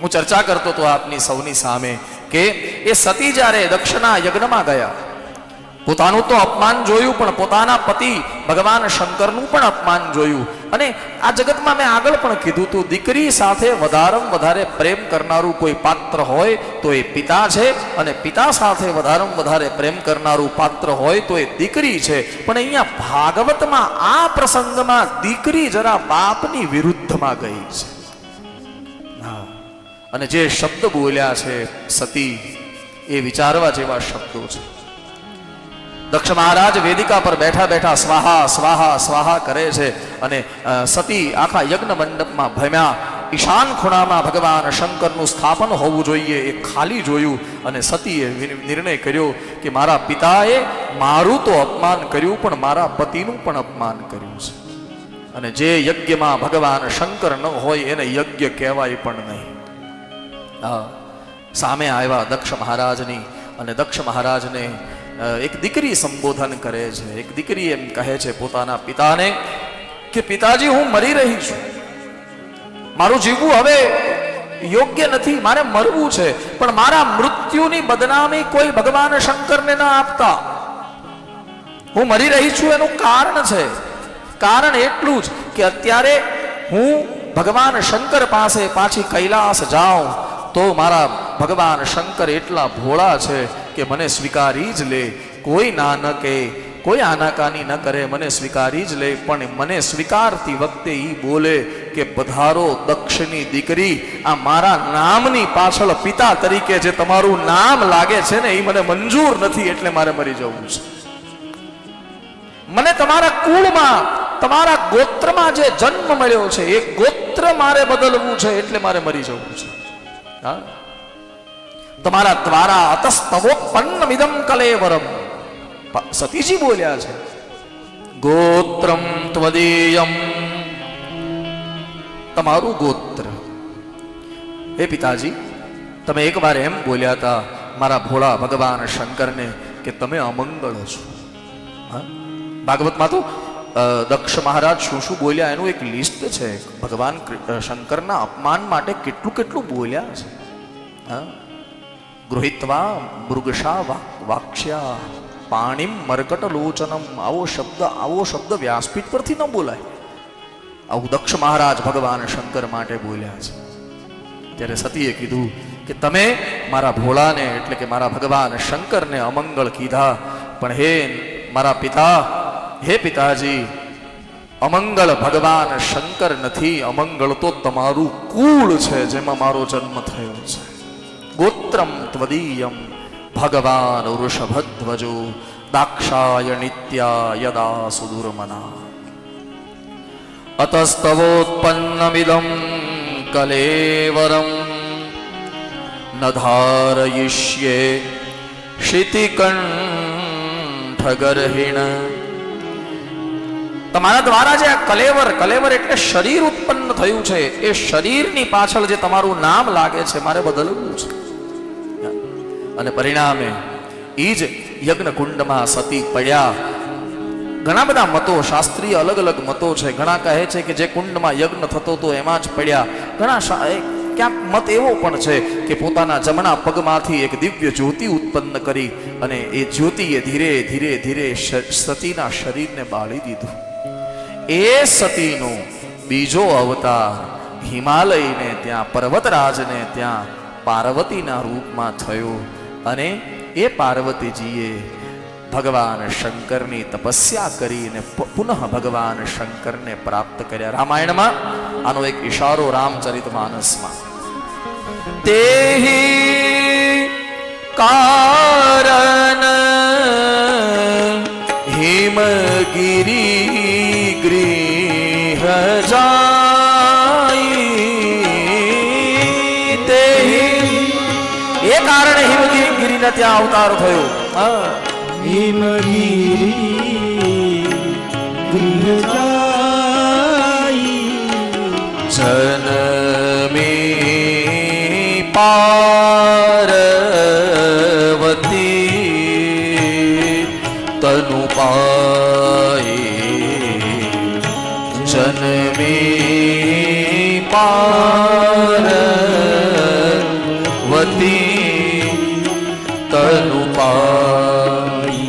હું ચર્ચા કરતો હતો આપની સૌની સામે કે એ સતી જ્યારે દક્ષના યજ્ઞમાં ગયા, પોતાનું તો અપમાન જોયું, પણ પોતાના પતિ ભગવાન શંકરનું પણ અપમાન જોયું. અને આ જગતમાં મેં આગળ પણ કીધું હતું દીકરી સાથે વધારેમાં વધારે પ્રેમ કરનારું કોઈ પાત્ર હોય તો એ પિતા છે, અને પિતા સાથે વધારેમાં વધારે પ્રેમ કરનારું પાત્ર હોય તો એ દીકરી છે. પણ અહીંયા ભાગવતમાં આ પ્રસંગમાં દીકરી જરા બાપની વિરુદ્ધમાં ગઈ છે. હા અને જે શબ્દ બોલ્યા છે સતી, એ વિચારવા જેવા શબ્દો છે. દક્ષ મહારાજ વેદિકા પર બેઠા બેઠા સ્વાહા સ્વાહા સ્વાહા કરે છે અને સતી આખા યજ્ઞ મંડપમાં ભમ્યા. ઈશાન ખૂણામાં ભગવાન શંકરનું સ્થાપન હોવું જોઈએ એ ખાલી જોયું અને સતીએ નિર્ણય કર્યો કે મારા પિતાએ મારું તો અપમાન કર્યું પણ મારા પતિનું પણ અપમાન કર્યું છે. અને જે યજ્ઞમાં ભગવાન શંકર ન હોય એને યજ્ઞ કહેવાય પણ નહીં. સામે આવ્યા દક્ષ મહારાજની અને દક્ષ મહારાજને એક દીકરી સંબોધન કરે છે. એક દીકરી એમ કહે છે પોતાના પિતાને કે, પિતાજી, હું મરી રહી છું. મારું જીવવું હવે યોગ્ય નથી. મારે મરવું છે. પણ મારા મૃત્યુની બદનામી કોઈ ભગવાન શંકરને ના આપતા. હું મરી રહી છું એનું કારણ છે. કારણ એટલું જ કે અત્યારે હું ભગવાન શંકર પાસે પાછી કૈલાસ જાઉં. તો મારા ભગવાન શંકર એટલા ભોળા છે કે મને સ્વીકારી જ લે. કોઈ ના ન કહે, કોઈ આનાકાની ન કરે, મને સ્વીકારી જ લે. પણ મને સ્વીકારતી વખતે એ બોલે કે પધારો દક્ષની દીકરી, આ મારા નામની પાછળ પિતા તરીકે જે તમારું નામ લાગે છે ને એ મને મંજૂર નથી એટલે મારે મરી જવું છે. મને તમારા કુળમાં, તમારા ગોત્રમાં જે જન્મ મળ્યો છે, એ ગોત્ર મારે બદલવું છે એટલે મારે મરી જવું છે? તમારા દ્વારા અતસ્તવોત્પન્નમિદમ કલેવરમ પ- સતીજી બોલ્યા છે ગોત્રમ ત્વદીયમ તમારું ગોત્ર હે પિતાજી તમે એકવાર એમ બોલ્યા હતા મારા ભોળા ભગવાન શંકરને કે તમે અમંગળ છો? ભાગવતમાં તો દક્ષ મહારાજ શું શું બોલ્યા એનું એક લિસ્ટ છે ભગવાન શંકરના અપમાન માટે કેટલું કેટલું બોલ્યા છે? ગૃહિત્વા મૃગશા વાક, વાક્ષ્યા, પાણીમ મરકટ લોચનમ આવો શબ્દ આવો શબ્દ વ્યાસપીઠ પરથી ન બોલાય. આવું દક્ષ મહારાજ ભગવાન શંકર માટે બોલ્યા છે. ત્યારે સતીએ કીધું કે તમે મારા ભોળાને, એટલે કે મારા ભગવાન શંકરને અમંગળ કીધા. પણ હે મારા પિતા હે પિતાજી અમંગળ ભગવાન શંકર નથી અમંગળ તો તમારું કુળ છે જેમાં મારો જન્મ થયો છે. ગોત્રમ ત્વદીયમ, ભગવાન વૃષભધ્વજો દાક્ષાય નિત્યા યદા સુદુર્મના અતસ્તવોત્પન્નમિદમ કલેવરમ, ન ધારયિષ્યે શિતિકંઠગર્હિણ તમારા દ્વારા જે આ કલેવર કલેવર એટલે શરીર ઉત્પન્ન થયું છે, એ શરીરની પાછળ જે તમારું નામ લાગે છે, મારે બદલવું છે. અને પરિણામે એ જ યજ્ઞ કુંડમાં સતી પડ્યા. ઘણા બધા મતો, શાસ્ત્રીય અલગ અલગ મતો છે. ઘણા કહે છે કે જે કુંડમાં યજ્ઞ થતો હતો એમાં જ પડ્યા. ઘણા ક્યાંક મત એવો પણ છે કે પોતાના જમણા પગમાંથી એક દિવ્ય જ્યોતિ ઉત્પન્ન કરી અને એ જ્યોતિએ ધીરે ધીરે ધીરે સતીના શરીરને બાળી દીધું. એ સતીનો બીજો અવતાર હિમાલયને ત્યાં, પર્વતરાજને ત્યાં પાર્વતીના રૂપમાં થયો અને એ પાર્વતીજીએ ભગવાન શંકરની તપસ્યા કરીને પુનઃ ભગવાન શંકરને પ્રાપ્ત કર્યા. રામાયણમાં આનો એક ઇશારો રામચરિત માનસમાં. તેહી કારણ કારણે હિમગીરી ગિરીને ત્યાં અવતાર થયો. હિમગીરી જનમી પાર્વતી તનુ પાય જનમી પાર્વતી